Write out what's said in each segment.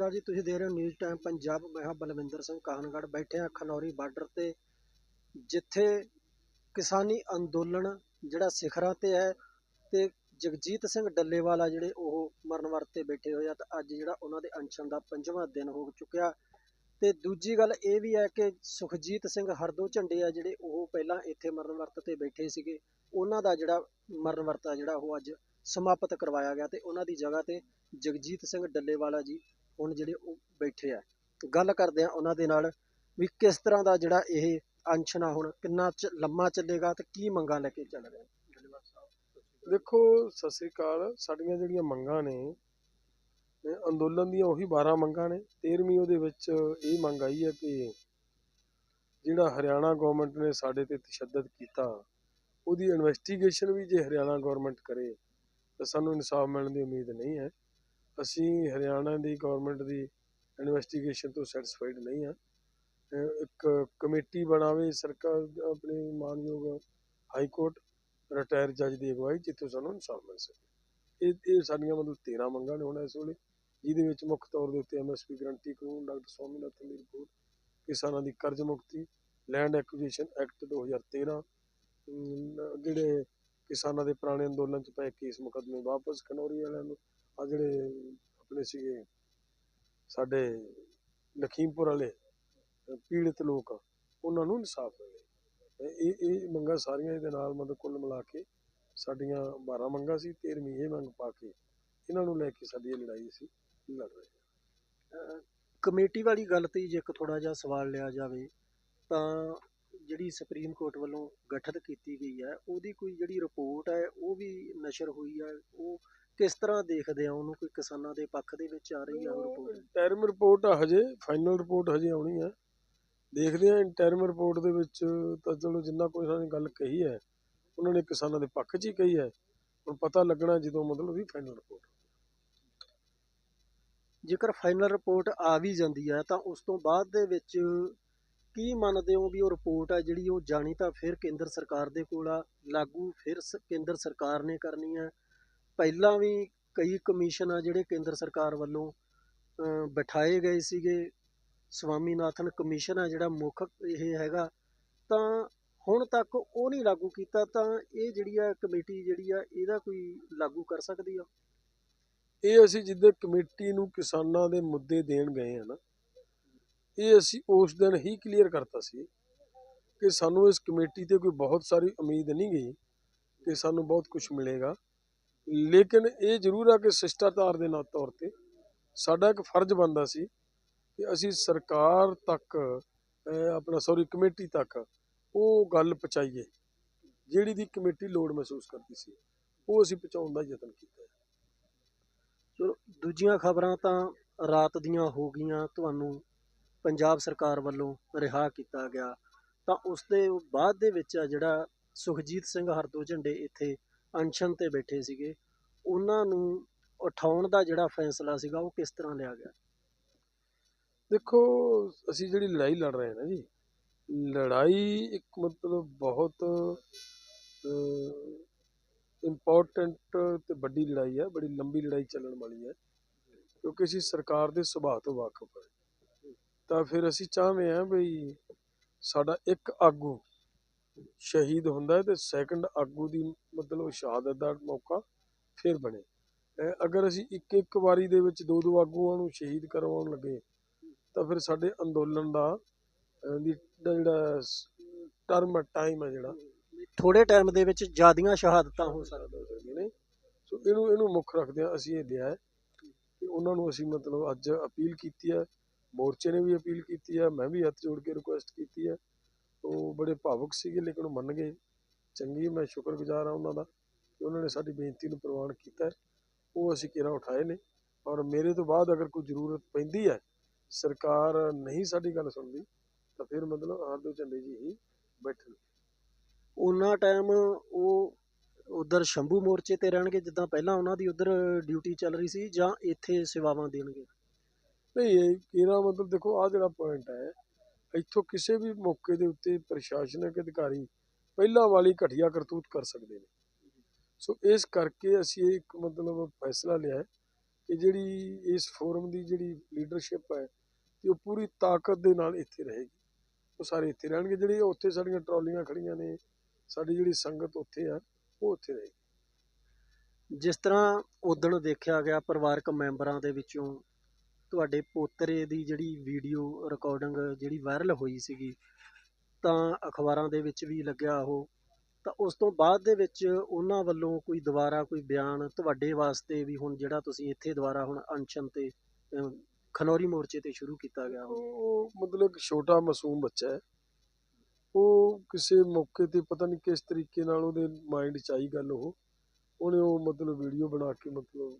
ਪੱਤਰਕਾਰ ਜੀ, ਤੁਸੀਂ ਦੇਖ ਰਹੇ ਹੋ ਨਿਊਜ਼ ਟਾਈਮ ਪੰਜਾਬ। ਮੈਂ ਹਾਂ ਬਲਵਿੰਦਰ ਸਿੰਘ ਕਾਹਨਗੜ੍ਹ, ਬੈਠੇ ਹਾਂ ਖਨੌਰੀ ਬਾਰਡਰ ਤੇ, ਜਿੱਥੇ ਕਿਸਾਨੀ ਅੰਦੋਲਨ ਜਿਹੜਾ ਸਿਖਰਾਂ ਤੇ ਹੈ ਤੇ ਜਗਜੀਤ ਸਿੰਘ ਡੱਲੇਵਾਲਾ ਜਿਹੜੇ, ਉਹ ਮਰਨ ਵਰਤ ਤੇ ਬੈਠੇ ਹੋਏ ਆ ਤਾਂ ਅੱਜ ਜਿਹੜਾ ਉਹਨਾਂ ਦੇ ਅਨਸ਼ਨ ਦਾ ਪੰਜਵਾਂ ਦਿਨ ਹੋ ਚੁੱਕਿਆ। ਤੇ ਦੂਜੀ ਗੱਲ ਇਹ ਵੀ ਹੈ ਕਿ ਸੁਖਜੀਤ ਸਿੰਘ ਹਰਦੋ ਝੰਡੇ ਆ ਜਿਹੜੇ, ਉਹ ਪਹਿਲਾਂ ਇੱਥੇ ਮਰਨ ਵਰਤ ਤੇ ਬੈਠੇ ਸੀਗੇ। ਉਹਨਾਂ ਦਾ ਜਿਹੜਾ ਮਰਨ ਵਰਤ ਆ ਜਿਹੜਾ ਉਹ ਅੱਜ ਸਮਾਪਤ ਕਰਵਾਇਆ ਗਿਆ ਤੇ ਉਹਨਾਂ ਦੀ ਜਗ੍ਹਾ ਤੇ ਜਗਜੀਤ ਸਿੰਘ ਡੱਲੇਵਾਲਾ ਜੀ ਹੁਣ ਜਿਹੜੇ ਉਹ ਬੈਠੇ ਆ। ਗੱਲ ਕਰਦੇ ਆ ਉਹਨਾਂ ਦੇ ਨਾਲ ਵੀ ਕਿਸ ਤਰ੍ਹਾਂ ਦਾ ਜਿਹੜਾ ਇਹ ਅਨਸ਼ਨ ਆ ਹੁਣ ਕਿੰਨਾ ਚ- ਲੰਮਾ ਚੱਲੇਗਾ ਤੇ ਕੀ ਮੰਗਾਂ ਲੈ ਕੇ ਚੱਲ ਰਹੇ ਆ? ਦੇਖੋ, ਸਤਿ ਸ੍ਰੀ ਅਕਾਲ। ਸਾਡੀਆਂ ਜਿਹੜੀਆਂ ਮੰਗਾਂ ਨੇ ਅੰਦੋਲਨ ਦੀਆਂ ਉਹੀ 12 ਮੰਗਾਂ ਨੇ। 13ਵੀਂ ਉਹਦੇ ਵਿੱਚ ਇਹ ਮੰਗ ਆਈ ਹੈ ਕਿ ਜਿਹੜਾ ਹਰਿਆਣਾ ਗਵਰਨਮੈਂਟ ਨੇ ਸਾਡੇ ਤੇ ਤਸ਼ੱਦਦ ਕੀਤਾ, ਉਹਦੀ ਇਨਵੈਸਟੀਗੇਸ਼ਨ ਵੀ ਜੇ ਹਰਿਆਣਾ ਗਵਰਨਮੈਂਟ ਕਰੇ, ਤਾਂ ਸਾਨੂੰ ਇਨਸਾਫ ਮਿਲਣ ਦੀ ਉਮੀਦ ਨਹੀਂ ਹੈ। ਅਸੀਂ ਹਰਿਆਣਾ ਦੀ ਗੌਰਮੈਂਟ ਦੀ ਇਨਵੈਸਟੀਗੇਸ਼ਨ ਤੋਂ ਸੈਟਿਸਫਾਈਡ ਨਹੀਂ ਹਾਂ। ਇੱਕ ਕਮੇਟੀ ਬਣਾਵੇ ਸਰਕਾਰ ਆਪਣੇ ਮਾਨਯੋਗ ਹਾਈ ਕੋਰਟ ਰਿਟਾਇਰ ਜੱਜ ਦੀ ਅਗਵਾਈ ਜਿੱਥੋਂ ਸਾਨੂੰ ਇਨਸਾਫ ਮਿਲ ਸਕੇ। ਇਹ ਇਹ ਸਾਡੀਆਂ ਮਤਲਬ 13 ਮੰਗਾਂ ਨੇ ਹੁਣ ਇਸ ਵੇਲੇ ਜਿਹਦੇ ਵਿੱਚ ਮੁੱਖ ਤੌਰ ਦੇ ਉੱਤੇ ਐਮਐਸਪੀ ਗਰੰਟੀ ਕਾਨੂੰਨ ਡਾਕਟਰ ਸਵਾਮੀਨਾਥਨ ਦੀ ਰਿਪੋਰਟ ਕਿਸਾਨਾਂ ਦੀ ਕਰਜ਼ ਮੁਕਤੀ ਲੈਂਡ ਐਕੁਜੀਸ਼ਨ ਐਕਟ 2013 ਅਮ, ਜਿਹੜੇ ਕਿਸਾਨਾਂ ਦੇ ਪੁਰਾਣੇ ਅੰਦੋਲਨ 'ਚ ਪਏ ਕੇਸ ਮੁਕੱਦਮੇ ਵਾਪਸ ਖਨੌਰੀ ਵਾਲਿਆਂ ਨੂੰ ਆ ਜਿਹੜੇ ਆਪਣੇ ਸੀਗੇ, ਸਾਡੇ ਲਖੀਮਪੁਰ ਵਾਲੇ, ਪੀੜਤ ਲੋਕ, ਉਹਨਾਂ ਨੂੰ ਇਨਸਾਫ ਮਿਲੇ। ਇਹ ਇਹ ਮੰਗਾਂ ਸਾਰੀਆਂ ਇਹਦੇ ਨਾਲ ਮਤਲਬ ਕੁੱਲ ਮਿਲਾ ਕੇ ਸਾਡੀਆਂ 12 ਮੰਗਾਂ ਸੀ 13ਵੀਂ ਇਹ ਮੰਗ ਪਾ ਕੇ ਇਹਨਾਂ ਨੂੰ ਲੈ ਕੇ ਸਾਡੀ ਇਹ ਲੜਾਈ ਅਸੀਂ ਲੜ ਰਹੇ ਹਾਂ। ਕਮੇਟੀ ਵਾਲੀ ਗੱਲ ਤੇ ਜੇ ਇੱਕ ਥੋੜਾ ਜਿਹਾ ਸਵਾਲ ਲਿਆ ਜਾਵੇ, ਤਾਂ ਜਿਹੜੀ ਸੁਪਰੀਮ ਕੋਰਟ ਵੱਲੋਂ ਗਠਿਤ ਕੀਤੀ ਗਈ ਹੈ, ਉਹਦੀ ਕੋਈ ਜਿਹੜੀ ਰਿਪੋਰਟ ਹੈ, ਉਹ ਵੀ ਨਸ਼ਰ ਹੋਈ ਹੈ, ਉਹ ਕਿਸ ਤਰ੍ਹਾਂ ਦੇਖਦੇ ਆ ਉਹਨੂੰ ਕੋਈ ਕਿਸਾਨਾਂ ਦੇ ਪੱਖ ਦੇ ਵਿੱਚ ਆ ਰਹੀ ਆ ਉਹ ਰਿਪੋਰਟ ਇੰਟਰਮ ਰਿਪੋਰਟ ਆ ਹਜੇ ਫਾਈਨਲ ਰਿਪੋਰਟ ਹਜੇ ਆਉਣੀ ਆ। ਦੇਖਦੇ ਆ ਇੰਟਰਮ ਰਿਪੋਰਟ ਦੇ ਵਿੱਚ ਤਾਂ ਚਲੋ ਜਿੰਨਾ ਕੋਈ ਉਹਨਾਂ ਨੇ ਗੱਲ ਕਹੀ ਹੈ ਉਹਨਾਂ ਨੇ ਕਿਸਾਨਾਂ ਦੇ ਪੱਖ 'ਚ ਹੀ ਕਹੀ ਹੈ। ਹੁਣ ਪਤਾ ਲੱਗਣਾ ਜਦੋਂ ਮਤਲਬ ਉਹਦੀ ਫਾਈਨਲ ਰਿਪੋਰਟ ਜੇਕਰ ਫਾਈਨਲ ਰਿਪੋਰਟ ਆ ਵੀ ਜਾਂਦੀ ਹੈ ਤਾਂ ਉਸ ਤੋਂ ਬਾਅਦ ਦੇ ਵਿੱਚ ਕੀ ਮੰਨਦੇ ਹੋ ਵੀ ਉਹ ਰਿਪੋਰਟ ਆ ਜਿਹੜੀ ਉਹ ਜਾਣੀ ਤਾਂ ਫਿਰ ਕੇਂਦਰ ਸਰਕਾਰ ਦੇ ਕੋਲ ਆ ਲਾਗੂ ਫਿਰ ਕੇਂਦਰ ਸਰਕਾਰ ਨੇ ਕਰਨੀ ਹੈ ਪਹਿਲਾਂ ਵੀ ਕਈ ਕਮਿਸ਼ਨ ਆ ਜਿਹੜੇ ਕੇਂਦਰ ਸਰਕਾਰ ਵੱਲੋਂ ਬਿਠਾਏ ਗਏ ਸੀਗੇ। ਸਵਾਮੀਨਾਥਨ ਕਮਿਸ਼ਨ ਆ ਜਿਹੜਾ ਮੁੱਖ ਇਹ ਹੈਗਾ। ਤਾਂ ਹੁਣ ਤੱਕ ਉਹ ਨਹੀਂ ਲਾਗੂ ਕੀਤਾ, ਤਾਂ ਇਹ ਜਿਹੜੀ ਆ ਕਮੇਟੀ ਜਿਹੜੀ ਆ, ਇਹਦਾ ਕੋਈ ਲਾਗੂ ਕਰ ਸਕਦੀ ਆ? ਇਹ ਅਸੀਂ ਜਿੱਦੇ ਕਮੇਟੀ ਨੂੰ ਕਿਸਾਨਾਂ ਦੇ ਮੁੱਦੇ ਦੇਣ ਗਏ ਆ ਨਾ, ਇਹ ਅਸੀਂ ਉਸ ਦਿਨ ਹੀ ਕਲੀਅਰ ਕਰਤਾ ਸੀ ਕਿ ਸਾਨੂੰ ਇਸ ਕਮੇਟੀ ਤੇ ਕੋਈ ਬਹੁਤ ਸਾਰੀ ਉਮੀਦ ਨਹੀਂ ਗਈ ਕਿ ਸਾਨੂੰ ਬਹੁਤ ਕੁਝ ਮਿਲੇਗਾ। ਲੇਕਿਨ ਇਹ ਜ਼ਰੂਰ ਆ ਕਿ ਸਿਸ਼ਟਾਚਾਰ ਦੇ ਨਾ ਤੌਰ ਤੇ ਸਾਡਾ ਇੱਕ ਫਰਜ਼ ਬਣਦਾ ਸੀ ਕਿ ਅਸੀਂ ਸਰਕਾਰ ਤੱਕ ਆਪਣਾ ਸੌਰੀ ਕਮੇਟੀ ਤੱਕ ਉਹ ਗੱਲ ਪਹੁੰਚਾਈਏ, ਜਿਹੜੀ ਦੀ ਕਮੇਟੀ ਲੋੜ ਮਹਿਸੂਸ ਕਰਦੀ ਸੀ, ਉਹ ਅਸੀਂ ਪਹੁੰਚਾਉਣ ਦਾ ਯਤਨ ਕੀਤਾ ਚਲੋ, ਦੂਜੀਆਂ ਖਬਰਾਂ ਤਾਂ ਰਾਤ ਦੀਆਂ ਹੋ ਗਈਆਂ, ਤੁਹਾਨੂੰ ਪੰਜਾਬ ਸਰਕਾਰ ਵੱਲੋਂ ਰਿਹਾ ਕੀਤਾ ਗਿਆ। ਤਾਂ ਉਸ ਦੇ ਬਾਅਦ ਦੇ ਵਿੱਚ ਆ ਜਿਹੜਾ ਸੁਖਜੀਤ ਸਿੰਘ ਹਰਦੋ ਝੰਡੇ ਇੱਥੇ ਅਨਸ਼ਨ ਤੇ ਬੈਠੇ ਸੀਗੇ। ਉਹਨਾਂ ਨੂੰ ਉਠਾਉਣ ਦਾ ਜਿਹੜਾ ਫੈਸਲਾ ਸੀਗਾ, ਉਹ ਕਿਸ ਤਰ੍ਹਾਂ ਲਿਆ ਗਿਆ? ਦੇਖੋ, ਅਸੀਂ ਜਿਹੜੀ ਲੜਾਈ ਲੜ ਰਹੇ ਹਾਂ ਨਾ ਜੀ, ਲੜਾਈ ਇੱਕ ਮਤਲਬ ਬਹੁਤ ਇੰਪੋਰਟੈਂਟ ਤੇ ਵੱਡੀ ਲੜਾਈ ਹੈ ਬੜੀ ਲੰਬੀ ਲੜਾਈ ਚੱਲਣ ਵਾਲੀ ਹੈ ਕਿਉਂਕਿ ਅਸੀਂ ਸਰਕਾਰ ਦੇ ਸੁਭਾਅ ਤੋਂ ਵਾਕਿਫ ਹਾਂ। ਤਾਂ ਫਿਰ ਅਸੀਂ ਚਾਹੁੰਦੇ ਹਾਂ ਵੀ ਸਾਡਾ ਇੱਕ ਆਗੂ ਸ਼ਹੀਦ ਹੁੰਦਾ ਹੈ ਤੇ ਸੈਕੰਡ ਆਗੂ ਦੀ ਮਤਲਬ ਸ਼ਹਾਦਤ ਦਾ ਮੌਕਾ ਫਿਰ ਬਣੇ। ਅਗਰ ਅਸੀਂ ਇੱਕ ਇੱਕ ਵਾਰੀ ਦੇ ਵਿੱਚ ਦੋ ਦੋ ਆਗੂਆਂ ਨੂੰ ਸ਼ਹੀਦ ਕਰਵਾਉਣ ਲੱਗੇ ਤਾਂ ਫਿਰ ਸਾਡੇ ਅੰਦੋਲਨ ਦਾ ਜਿਹੜਾ ਟਰਮ ਟਾਈਮ ਹੈ ਜਿਹੜਾ ਥੋੜੇ ਟਾਈਮ ਦੇ ਵਿੱਚ ਜ਼ਿਆਦੀਆਂ ਸ਼ਹਾਦਤਾਂ ਹੋ ਸਕਦੀਆਂ ਹੋ ਸਕਦੀਆਂ ਨੇ। ਸੋ ਇਹਨੂੰ ਇਹਨੂੰ ਮੁੱਖ ਰੱਖਦੇ ਆ ਅਸੀਂ ਇਹ ਲਿਆ ਹੈ ਕਿ ਉਹਨਾਂ ਨੂੰ ਅਸੀਂ ਮਤਲਬ ਅੱਜ ਅਪੀਲ ਕੀਤੀ ਹੈ ਮੋਰਚੇ ਨੇ ਵੀ ਅਪੀਲ ਕੀਤੀ ਹੈ ਮੈਂ ਵੀ ਹੱਥ ਜੋੜ ਕੇ ਰਿਕੁਐਸਟ ਕੀਤੀ ਹੈ ਉਹ ਬੜੇ ਭਾਵੁਕ ਸੀਗੇ ਲੇਕਿਨ ਉਹ ਮੰਨ ਗਏ। ਚੰਗੀ ਮੈਂ ਸ਼ੁਕਰਗੁਜ਼ਾਰ ਹਾਂ ਉਹਨਾਂ ਦਾ ਕਿ ਉਹਨਾਂ ਨੇ ਸਾਡੀ ਬੇਨਤੀ ਨੂੰ ਪ੍ਰਵਾਨ ਕੀਤਾ ਉਹ ਅਸੀਂ ਕਿਹੜਾ ਉਠਾਏ ਨੇ। ਔਰ ਮੇਰੇ ਤੋਂ ਬਾਅਦ ਅਗਰ ਕੋਈ ਜ਼ਰੂਰਤ ਪੈਂਦੀ ਹੈ ਸਰਕਾਰ ਨਹੀਂ ਸਾਡੀ ਗੱਲ ਸੁਣਦੀ ਤਾਂ ਫਿਰ ਮਤਲਬ ਆਦੋ ਝੰਡੇ ਜੀ ਹੀ ਬੈਠਣ। ਉਹਨਾਂ ਟਾਈਮ ਉਹ ਉਧਰ ਸ਼ੰਭੂ ਮੋਰਚੇ ਤੇ ਰਹਿਣਗੇ ਜਿੱਦਾਂ ਪਹਿਲਾਂ ਉਹਨਾਂ ਦੀ ਉਧਰ ਡਿਊਟੀ ਚੱਲ ਰਹੀ ਸੀ ਜਾਂ ਇੱਥੇ ਸੇਵਾਵਾਂ ਦੇਣਗੇ? ਨਹੀਂ ਇਹ ਇਹਦਾ ਮਤਲਬ ਦੇਖੋ ਆ ਜਿਹੜਾ ਪੁਆਇੰਟ ਹੈ ਇੱਥੋਂ ਕਿਸੇ ਵੀ ਮੌਕੇ ਦੇ ਉੱਤੇ ਪ੍ਰਸ਼ਾਸਨਿਕ ਅਧਿਕਾਰੀ ਪਹਿਲਾਂ ਵਾਲੀ ਘਟੀਆ ਕਰਤੂਤ ਕਰ ਸਕਦੇ ਨੇ। ਸੋ ਇਸ ਕਰਕੇ ਅਸੀਂ ਇਹ ਇੱਕ ਮਤਲਬ ਫੈਸਲਾ ਲਿਆ ਕਿ ਜਿਹੜੀ ਇਸ ਫੋਰਮ ਦੀ ਜਿਹੜੀ ਲੀਡਰਸ਼ਿਪ ਹੈ ਤੇ ਉਹ ਪੂਰੀ ਤਾਕਤ ਦੇ ਨਾਲ ਇੱਥੇ ਰਹੇਗੀ। ਉਹ ਸਾਰੇ ਇੱਥੇ ਰਹਿਣਗੇ, ਜਿਹੜੀ ਉੱਥੇ ਸਾਡੀਆਂ ਟਰਾਲੀਆਂ ਖੜੀਆਂ ਨੇ, ਸਾਡੀ ਜਿਹੜੀ ਸੰਗਤ ਉੱਥੇ ਆ ਉਹ ਉੱਥੇ ਰਹੇਗੀ। ਜਿਸ ਤਰ੍ਹਾਂ ਉਦਣ ਦੇਖਿਆ ਗਿਆ ਪਰਿਵਾਰਕ ਮੈਂਬਰਾਂ ਦੇ ਵਿੱਚੋਂ ਤੁਹਾਡੇ ਪੋਤਰੇ ਦੀ ਜਿਹੜੀ ਵੀਡੀਓ ਰਿਕਾਰਡਿੰਗ ਜਿਹੜੀ ਵਾਇਰਲ ਹੋਈ ਸੀਗੀ, ਤਾਂ ਅਖਬਾਰਾਂ ਦੇ ਵਿੱਚ ਵੀ ਲੱਗਿਆ ਉਹ। ਤਾਂ ਉਸ ਤੋਂ ਬਾਅਦ ਦੇ ਵਿੱਚ ਉਹਨਾਂ ਵੱਲੋਂ ਕੋਈ ਦੁਬਾਰਾ ਕੋਈ ਬਿਆਨ ਤੁਹਾਡੇ ਵਾਸਤੇ ਵੀ ਹੁਣ ਜਿਹੜਾ ਤੁਸੀਂ ਇੱਥੇ ਦੁਬਾਰਾ ਹੁਣ ਅਨਸ਼ਨ ਤੇ ਖਨੌਰੀ ਮੋਰਚੇ ਤੇ ਸ਼ੁਰੂ ਕੀਤਾ ਗਿਆ ਉਹ ਮਤਲਬ ਇੱਕ ਛੋਟਾ ਮਾਸੂਮ ਬੱਚਾ ਹੈ। ਉਹ ਕਿਸੇ ਮੌਕੇ ਤੇ ਪਤਾ ਨਹੀਂ ਕਿਸ ਤਰੀਕੇ ਨਾਲ ਉਹਦੇ ਮਾਈਂਡ 'ਚ ਆਈ ਗੱਲ ਉਹ। ਉਹਨੇ ਉਹ ਮਤਲਬ ਵੀਡੀਓ ਬਣਾ ਕੇ ਮਤਲਬ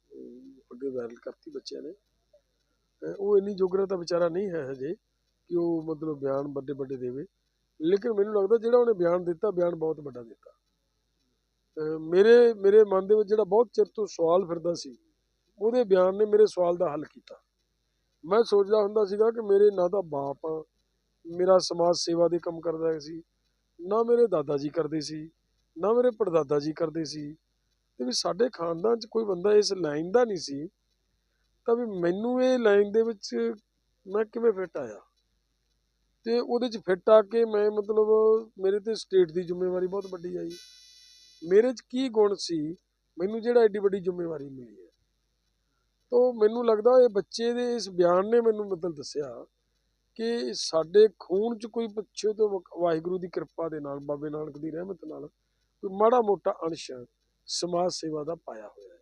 ਅੱਗੇ ਵਾਇਰਲ ਕਰਤੀ ਬੱਚਿਆਂ ਨੇ। ਉਹ ਇੰਨੀ ਜੋਗਰਾ ਤਾਂ ਵਿਚਾਰਾ ਨਹੀਂ ਹੈ ਹਜੇ ਕਿ ਉਹ ਮਤਲਬ ਬਿਆਨ ਵੱਡੇ ਵੱਡੇ ਦੇਵੇ। ਲੇਕਿਨ ਮੈਨੂੰ ਲੱਗਦਾ ਜਿਹੜਾ ਉਹਨੇ ਬਿਆਨ ਦਿੱਤਾ, ਬਿਆਨ ਬਹੁਤ ਵੱਡਾ ਦਿੱਤਾ। ਮੇਰੇ ਮੇਰੇ ਮਨ ਦੇ ਵਿੱਚ ਜਿਹੜਾ ਬਹੁਤ ਚਿਰ ਤੋਂ ਸਵਾਲ ਫਿਰਦਾ ਸੀ, ਉਹਦੇ ਬਿਆਨ ਨੇ ਮੇਰੇ ਸਵਾਲ ਦਾ ਹੱਲ ਕੀਤਾ। ਮੈਂ ਸੋਚਦਾ ਹੁੰਦਾ ਸੀਗਾ ਕਿ ਮੇਰੇ ਨਾ ਤਾਂ ਬਾਪ ਆ, ਮੇਰਾ ਸਮਾਜ ਸੇਵਾ ਦੇ ਕੰਮ ਕਰਦਾ ਸੀ, ਨਾ ਮੇਰੇ ਦਾਦਾ ਜੀ ਕਰਦੇ ਸੀ, ਨਾ ਮੇਰੇ ਪੜਦਾਦਾ ਜੀ ਕਰਦੇ ਸੀ। ਤੇ ਵੀ ਸਾਡੇ ਖਾਨਦਾਨ 'ਚ ਕੋਈ ਬੰਦਾ ਇਸ ਲਾਈਨ ਦਾ ਨਹੀਂ ਸੀ ਤਾਂ ਵੀ ਮੈਨੂੰ ਇਹ ਲਾਈਨ ਦੇ ਵਿੱਚ ਮੈਂ ਕਿਵੇਂ ਫਿੱਟ ਆਇਆ? ਅਤੇ ਉਹਦੇ 'ਚ ਫਿੱਟ ਆ ਕੇ ਮੈਂ ਮਤਲਬ ਮੇਰੇ ਤੇ ਸਟੇਟ ਦੀ ਜ਼ਿੰਮੇਵਾਰੀ ਬਹੁਤ ਵੱਡੀ ਆਈ। ਮੇਰੇ 'ਚ ਕੀ ਗੁਣ ਸੀ, ਮੈਨੂੰ ਜਿਹੜਾ ਐਡੀ ਵੱਡੀ ਜ਼ਿੰਮੇਵਾਰੀ ਮਿਲੀ ਹੈ। ਤਾਂ ਮੈਨੂੰ ਲੱਗਦਾ ਇਹ ਬੱਚੇ ਦੇ ਇਸ ਬਿਆਨ ਨੇ ਮੈਨੂੰ ਮਤਲਬ ਦੱਸਿਆ ਕਿ ਸਾਡੇ ਖੂਨ 'ਚ ਕੋਈ ਪਿੱਛੇ ਤੋਂ ਵਕ- ਵਾਹਿਗੁਰੂ ਦੀ ਕਿਰਪਾ ਦੇ ਨਾਲ, ਬਾਬੇ ਨਾਨਕ ਦੀ ਰਹਿਮਤ ਨਾਲ ਕੋਈ ਮਾੜਾ ਮੋਟਾ ਅੰਸ਼ ਸਮਾਜ ਸੇਵਾ ਦਾ ਪਾਇਆ ਹੋਇਆ ਹੈ।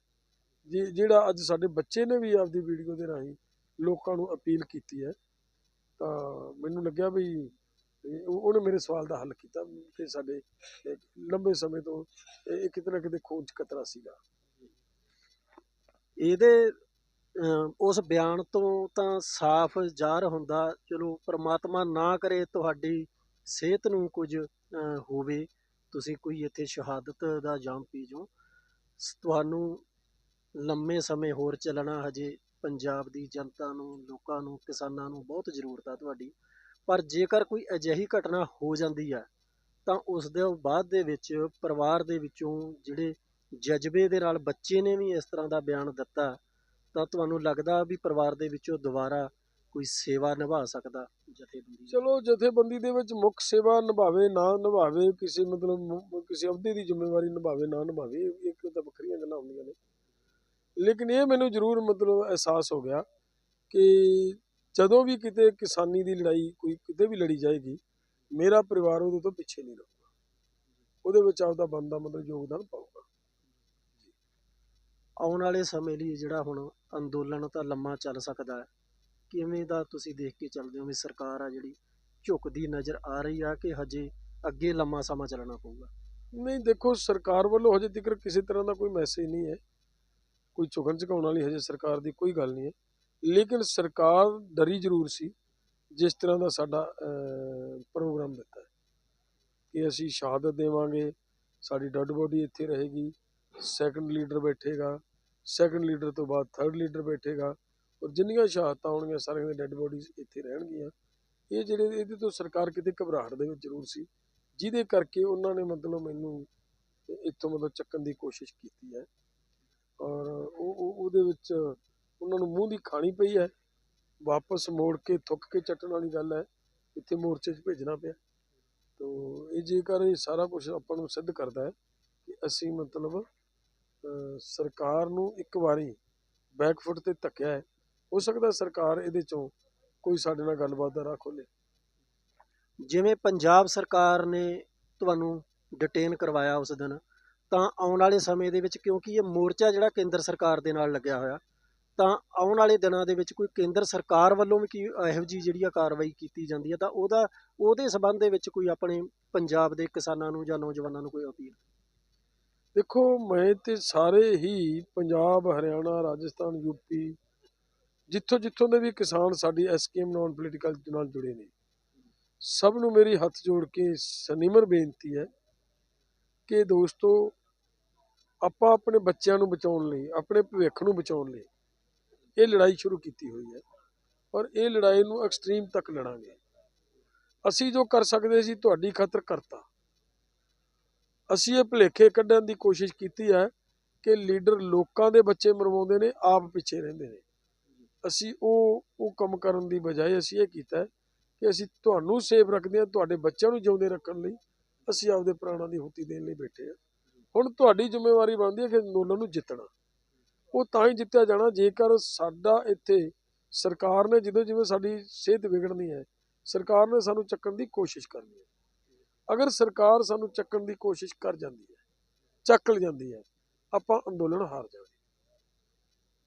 ਜਿਹੜਾ ਅੱਜ ਸਾਡੇ ਬੱਚੇ ਨੇ ਵੀ ਆਪਦੀ ਵੀਡੀਓ ਦੇ ਰਾਹੀਂ ਲੋਕਾਂ ਨੂੰ ਅਪੀਲ ਕੀਤੀ ਹੈ, ਤਾਂ ਮੈਨੂੰ ਲੱਗਿਆ ਵੀ ਉਹਨੇ ਮੇਰੇ ਸਵਾਲ ਦਾ ਹੱਲ ਕੀਤਾ ਕਿ ਸਾਡੇ ਲੰਬੇ ਸਮੇਂ ਤੋਂ ਇਹ ਕਿਤੇ ਨਾ ਕਿਤੇ ਖੂਨ 'ਚ ਕਤਰਾ ਸੀਗਾ। ਇਹਦੇ ਉਸ ਬਿਆਨ ਤੋਂ ਤਾਂ ਸਾਫ਼ ਜ਼ਾਹਰ ਹੁੰਦਾ, ਚਲੋ ਪ੍ਰਮਾਤਮਾ ਨਾ ਕਰੇ ਤੁਹਾਡੀ ਸਿਹਤ ਨੂੰ ਕੁਝ ਹੋਵੇ, ਤੁਸੀਂ ਕੋਈ ਇੱਥੇ ਸ਼ਹਾਦਤ ਦਾ ਜਾਮ ਪੀ ਜਾਓ ਤੁਹਾਨੂੰ ਲੰਮੇ ਸਮੇਂ ਹੋਰ ਚੱਲਣਾ ਹਜੇ ਪੰਜਾਬ ਦੀ ਜਨਤਾ ਨੂੰ, ਲੋਕਾਂ ਨੂੰ, ਕਿਸਾਨਾਂ ਨੂੰ ਬਹੁਤ ਜ਼ਰੂਰਤ ਆ ਤੁਹਾਡੀ। ਪਰ ਜੇਕਰ ਕੋਈ ਅਜਿਹੀ ਘਟਨਾ ਹੋ ਜਾਂਦੀ ਹੈ, ਤਾਂ ਉਸ ਦੇ ਬਾਅਦ ਦੇ ਵਿੱਚ ਪਰਿਵਾਰ ਦੇ ਵਿੱਚੋਂ ਜਿਹੜੇ ਜਜ਼ਬੇ ਦੇ ਨਾਲ ਬੱਚੇ ਨੇ ਵੀ ਇਸ ਤਰ੍ਹਾਂ ਦਾ ਬਿਆਨ ਦਿੱਤਾ, ਤਾਂ ਤੁਹਾਨੂੰ ਲੱਗਦਾ ਵੀ ਪਰਿਵਾਰ ਦੇ ਵਿੱਚੋਂ ਦੁਬਾਰਾ ਕੋਈ ਸੇਵਾ ਨਿਭਾ ਸਕਦਾ ਜਥੇਬੰਦੀ? ਚਲੋ, ਜਥੇਬੰਦੀ ਦੇ ਵਿੱਚ ਮੁੱਖ ਸੇਵਾ ਨਿਭਾਵੇ, ਨਾ ਨਿਭਾਵੇ, ਕਿਸੇ ਮਤਲਬ ਕਿਸੇ ਅਹੁਦੇ ਦੀ ਜ਼ਿੰਮੇਵਾਰੀ ਨਿਭਾਵੇ, ਨਾ ਨਿਭਾਵੇ ਇੱਕ ਤਾਂ ਵੱਖਰੀਆਂ ਗੱਲਾਂ ਹੁੰਦੀਆਂ ਨੇ। ਲੇਕਿਨ ਇਹ ਮੈਨੂੰ ਜ਼ਰੂਰ ਮਤਲਬ ਅਹਿਸਾਸ ਹੋ ਗਿਆ ਕਿ ਜਦੋਂ ਵੀ ਕਿਤੇ ਕਿਸਾਨੀ ਦੀ ਲੜਾਈ ਕੋਈ ਕਿਤੇ ਵੀ ਲੜੀ ਜਾਏਗੀ ਮੇਰਾ ਪਰਿਵਾਰ ਉਹਦੇ ਤੋਂ ਪਿੱਛੇ ਨਹੀਂ ਰਹੂਗਾ। ਉਹਦੇ ਵਿੱਚ ਆਪਦਾ ਬੰਦਾ ਮਤਲਬ ਯੋਗਦਾਨ ਪਾਊਗਾ। ਆਉਣ ਵਾਲੇ ਸਮੇਂ ਲਈ ਜਿਹੜਾ ਹੁਣ ਅੰਦੋਲਨ ਤਾਂ ਲੰਮਾ ਚੱਲ ਸਕਦਾ ਹੈ ਕਿਵੇਂ ਦਾ ਤੁਸੀਂ ਦੇਖ ਕੇ ਚੱਲਦੇ ਹੋ ਵੀ ਸਰਕਾਰ ਆ ਜਿਹੜੀ ਝੁਕਦੀ ਨਜ਼ਰ ਆ ਰਹੀ ਆ ਕਿ ਹਜੇ ਅੱਗੇ ਲੰਮਾ ਸਮਾਂ ਚੱਲਣਾ ਪਊਗਾ? ਨਹੀਂ ਦੇਖੋ ਸਰਕਾਰ ਵੱਲੋਂ ਹਜੇ ਤੱਕ ਕਿਸੇ ਤਰ੍ਹਾਂ ਦਾ ਕੋਈ ਮੈਸੇਜ ਨਹੀਂ ਹੈ। ਕੋਈ ਝੁਕਣ ਝੁਕਾਉਣ ਵਾਲੀ ਹਜੇ ਸਰਕਾਰ ਦੀ ਕੋਈ ਗੱਲ ਨਹੀਂ ਹੈ। ਲੇਕਿਨ ਸਰਕਾਰ ਡਰੀ ਜ਼ਰੂਰ ਸੀ, ਜਿਸ ਤਰ੍ਹਾਂ ਦਾ ਸਾਡਾ ਪ੍ਰੋਗਰਾਮ ਦਿੱਤਾ ਹੈ ਕਿ ਅਸੀਂ ਸ਼ਹਾਦਤ ਦੇਵਾਂਗੇ, ਸਾਡੀ ਡੈੱਡ ਬੋਡੀ ਇੱਥੇ ਰਹੇਗੀ ਸੈਕੰਡ ਲੀਡਰ ਬੈਠੇਗਾ ਸੈਕੰਡ ਲੀਡਰ ਤੋਂ ਬਾਅਦ ਥਰਡ ਲੀਡਰ ਬੈਠੇਗਾ ਔਰ ਜਿੰਨੀਆਂ ਸ਼ਹਾਦਤਾਂ ਹੋਣਗੀਆਂ ਸਾਰੀਆਂ ਦੀਆਂ ਡੈੱਡ ਬੋਡੀਜ਼ ਇੱਥੇ ਰਹਿਣਗੀਆਂ। ਇਹ ਜਿਹੜੇ, ਇਹਦੇ ਤੋਂ ਸਰਕਾਰ ਕਿਤੇ ਘਬਰਾਹਟ ਦੇ ਵਿੱਚ ਜ਼ਰੂਰ ਸੀ, ਜਿਹਦੇ ਕਰਕੇ ਉਹਨਾਂ ਨੇ ਮਤਲਬ ਮੈਨੂੰ ਇੱਥੋਂ ਮਤਲਬ ਚੱਕਣ ਦੀ ਕੋਸ਼ਿਸ਼ ਕੀਤੀ ਹੈ। ਔਰ ਉਹ, ਉਹ- ਉਹਦੇ ਵਿੱਚ ਉਹਨਾਂ ਨੂੰ ਮੂੰਹ ਦੀ ਖਾਣੀ ਪਈ ਹੈ। ਵਾਪਸ ਮੋੜ ਕੇ, ਥੁੱਕ ਕੇ ਚੱਟਣ ਵਾਲੀ ਗੱਲ ਹੈ। ਇੱਥੇ ਮੋਰਚੇ 'ਚ ਭੇਜਣਾ ਪਿਆ। ਤੋ ਇਹ ਜੇਕਰ ਇਹ ਸਾਰਾ ਕੁਝ ਆਪਾਂ ਨੂੰ ਸਿੱਧ ਕਰਦਾ ਹੈ ਕਿ ਅਸੀਂ ਮਤਲਬ ਸਰਕਾਰ ਨੂੰ ਇੱਕ ਵਾਰੀ ਬੈਕਫੁੱਟ ਤੇ ਧੱਕਿਆ ਹੈ। ਹੋ ਸਕਦਾ ਸਰਕਾਰ ਇਹਦੇ ਚੋਂ ਕੋਈ ਸਾਡੇ ਨਾਲ ਗੱਲਬਾਤ ਦਾ ਰਾਹ ਖੋਲੇ। ਜਿਵੇਂ ਪੰਜਾਬ ਸਰਕਾਰ ਨੇ ਤੁਹਾਨੂੰ ਡਿਟੇਨ ਕਰਵਾਇਆ ਉਸ ਦਿਨ ਤਾਂ ਆਉਣ ਵਾਲੇ ਸਮੇਂ ਦੇ ਵਿੱਚ ਕਿਉਂਕਿ ਇਹ ਮੋਰਚਾ ਜਿਹੜਾ ਕੇਂਦਰ ਸਰਕਾਰ ਦੇ ਨਾਲ ਲੱਗਿਆ ਹੋਇਆ, ਤਾਂ ਆਉਣ ਵਾਲੇ ਦਿਨਾਂ ਦੇ ਵਿੱਚ ਕੋਈ ਕੇਂਦਰ ਸਰਕਾਰ ਵੱਲੋਂ ਵੀ ਕੀ ਇਹੋ ਜਿਹੀ ਜਿਹੜੀ ਆ ਕਾਰਵਾਈ ਕੀਤੀ ਜਾਂਦੀ ਹੈ ਤਾਂ ਉਹਦਾ, ਉਹਦੇ ਸਬੰਧ ਦੇ ਵਿੱਚ ਕੋਈ ਆਪਣੇ ਪੰਜਾਬ ਦੇ ਕਿਸਾਨਾਂ ਨੂੰ ਜਾਂ ਨੌਜਵਾਨਾਂ ਨੂੰ ਕੋਈ ਅਪੀਲ? ਦੇਖੋ, ਮੈਂ ਤੇ ਸਾਰੇ ਹੀ ਪੰਜਾਬ, ਹਰਿਆਣਾ, ਰਾਜਸਥਾਨ ਯੂਪੀ ਜਿੱਥੋਂ ਜਿੱਥੋਂ ਦੇ ਵੀ ਕਿਸਾਨ ਸਾਡੀ ਐਸਕੇਐਮ ਨਾਨ ਪੋਲੀਟੀਕਲ ਨਾਲ ਜੁੜੇ ਨੇ, ਸਭ ਨੂੰ ਮੇਰੀ ਹੱਥ ਜੋੜ ਕੇ ਸਨਿਮਰ ਬੇਨਤੀ ਹੈ ਕਿ ਦੋਸਤੋ ਆਪਾਂ ਆਪਣੇ ਬੱਚਿਆਂ ਨੂੰ ਬਚਾਉਣ ਲਈ, ਆਪਣੇ ਭਵਿੱਖ ਨੂੰ ਬਚਾਉਣ ਲਈ ਇਹ ਲੜਾਈ ਸ਼ੁਰੂ ਕੀਤੀ ਹੋਈ ਹੈ ਔਰ ਇਹ ਲੜਾਈ ਨੂੰ ਐਕਸਟ੍ਰੀਮ ਤੱਕ ਲੜਾਂਗੇ। ਅਸੀਂ ਜੋ ਕਰ ਸਕਦੇ ਸੀ, ਤੁਹਾਡੀ ਖਾਤਰ ਕਰਤਾ। ਅਸੀਂ ਇਹ ਭੁਲੇਖੇ ਕੱਢਣ ਦੀ ਕੋਸ਼ਿਸ਼ ਕੀਤੀ ਹੈ ਕਿ ਲੀਡਰ ਲੋਕਾਂ ਦੇ ਬੱਚੇ ਮਰਵਾਉਂਦੇ ਨੇ, ਆਪ ਪਿੱਛੇ ਰਹਿੰਦੇ ਨੇ। ਅਸੀਂ ਉਹ ਉਹ ਕੰਮ ਕਰਨ ਦੀ ਬਜਾਏ ਅਸੀਂ ਇਹ ਕੀਤਾ ਕਿ ਅਸੀਂ ਤੁਹਾਨੂੰ ਸੇਫ ਰੱਖਦੇ ਹਾਂ, ਤੁਹਾਡੇ ਬੱਚਿਆਂ ਨੂੰ ਜਿਉਂਦੇ ਰੱਖਣ ਲਈ ਅਸੀਂ ਆਪਦੇ ਪ੍ਰਾਣਾਂ ਦੀ ਹੁੱਤੀ ਦੇਣ ਲਈ ਬੈਠੇ ਹਾਂ। ਹੁਣ ਤੁਹਾਡੀ ਜ਼ਿੰਮੇਵਾਰੀ ਬਣਦੀ ਹੈ ਕਿ ਅੰਦੋਲਨ ਨੂੰ ਜਿੱਤਣਾ। ਉਹ ਤਾਂ ਹੀ ਜਿੱਤਿਆ ਜਾਣਾ, ਜੇਕਰ ਸਾਡਾ ਇੱਥੇ ਸਰਕਾਰ ਨੇ ਜਦੋਂ ਜਿਵੇਂ ਸਾਡੀ ਸਿਹਤ ਵਿਗੜਨੀ ਹੈ, ਸਰਕਾਰ ਨੇ ਸਾਨੂੰ ਚੱਕਣ ਦੀ ਕੋਸ਼ਿਸ਼ ਕਰਨੀ ਹੈ। ਅਗਰ ਸਰਕਾਰ ਸਾਨੂੰ ਚੱਕਣ ਦੀ ਕੋਸ਼ਿਸ਼ ਕਰ ਜਾਂਦੀ ਹੈ, ਚੱਕ ਲ ਜਾਂਦੀ ਹੈ, ਆਪਾਂ ਅੰਦੋਲਨ ਹਾਰ ਜਾਵਾਂਗੇ।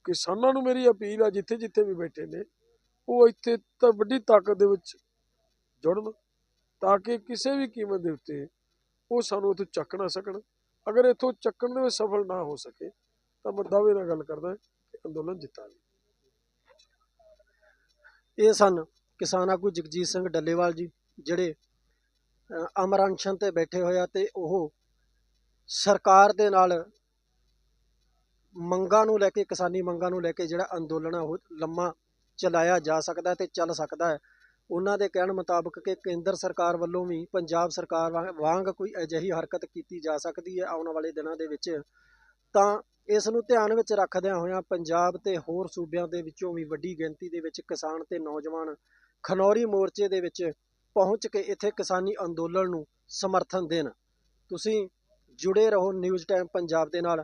ਕਿਸਾਨਾਂ ਨੂੰ ਮੇਰੀ ਅਪੀਲ ਆ ਜਿੱਥੇ ਜਿੱਥੇ ਵੀ ਬੈਠੇ ਨੇ, ਉਹ ਇੱਥੇ ਤਾਂ ਵੱਡੀ ਤਾਕਤ ਦੇ ਵਿੱਚ ਜੁੜਨ, ਤਾਂ ਕਿ ਕਿਸੇ ਵੀ ਕੀਮਤ ਦੇ ਉੱਤੇ ਉਹ ਸਾਨੂੰ ਇੱਥੋਂ ਚੱਕ ਨਾ ਸਕਣ। ਅਗਰ ਇੱਥੋਂ ਚੱਕਣ ਦੇ ਵਿੱਚ ਸਫਲ ਨਾ ਹੋ ਸਕੇ ਤਾਂ ਮੈਂ ਦਾਅਵੇ ਨਾਲ ਗੱਲ ਕਰਦਾ ਕਿ ਅੰਦੋਲਨ ਜਿੱਤਾਂਗੇ ਇਹ ਸਨ ਕਿਸਾਨ ਆਗੂ ਜਗਜੀਤ ਸਿੰਘ ਡੱਲੇਵਾਲ ਜੀ ਜਿਹੜੇ ਅ, ਅਮਰ ਅਨਸ਼ਨ ਤੇ ਬੈਠੇ ਹੋਏ ਆ ਤੇ ਉਹ ਸਰਕਾਰ ਦੇ ਨਾਲ ਮੰਗਾਂ ਨੂੰ ਲੈ ਕੇ ਕਿਸਾਨੀ ਮੰਗਾਂ ਨੂੰ ਲੈ ਕੇ ਜਿਹੜਾ ਅੰਦੋਲਨ ਆ ਉਹ ਲੰਮਾ ਚਲਾਇਆ ਜਾ ਸਕਦਾ ਤੇ ਚੱਲ ਸਕਦਾ ਹੈ। ਉਹਨਾਂ ਦੇ ਕਹਿਣ ਮੁਤਾਬਕ ਕਿ ਕੇਂਦਰ ਸਰਕਾਰ ਵੱਲੋਂ ਵੀ ਪੰਜਾਬ ਸਰਕਾਰ ਵਾਂਗ- ਵਾਂਗ ਕੋਈ ਅਜਿਹੀ ਹਰਕਤ ਕੀਤੀ ਜਾ ਸਕਦੀ ਹੈ ਆਉਣ ਵਾਲੇ ਦਿਨਾਂ ਦੇ ਵਿੱਚ, ਤਾਂ ਇਸ ਨੂੰ ਧਿਆਨ ਵਿੱਚ ਰੱਖਦਿਆਂ ਹੋਇਆਂ ਪੰਜਾਬ ਤੇ ਹੋਰ ਸੂਬਿਆਂ ਦੇ ਵਿੱਚੋਂ ਵੀ ਵੱਡੀ ਗਿਣਤੀ ਦੇ ਵਿੱਚ ਕਿਸਾਨ ਤੇ ਨੌਜਵਾਨ ਖਨੌਰੀ ਮੋਰਚੇ ਦੇ ਵਿੱਚ ਪਹੁੰਚ ਕੇ ਇੱਥੇ ਕਿਸਾਨੀ ਅੰਦੋਲਨ ਨੂੰ ਸਮਰਥਨ ਦੇਣ। ਤੁਸੀਂ ਜੁੜੇ ਰਹੋ ਨਿਊਜ਼ ਟਾਈਮ ਪੰਜਾਬ ਦੇ ਨਾਲ।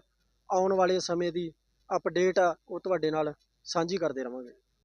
ਆਉਣ ਵਾਲੇ ਸਮੇਂ ਦੀ ਅਪਡੇਟ ਆ, ਉਹ ਤੁਹਾਡੇ ਨਾਲ ਸਾਂਝੀ ਕਰਦੇ ਰਵਾਂਗੇ।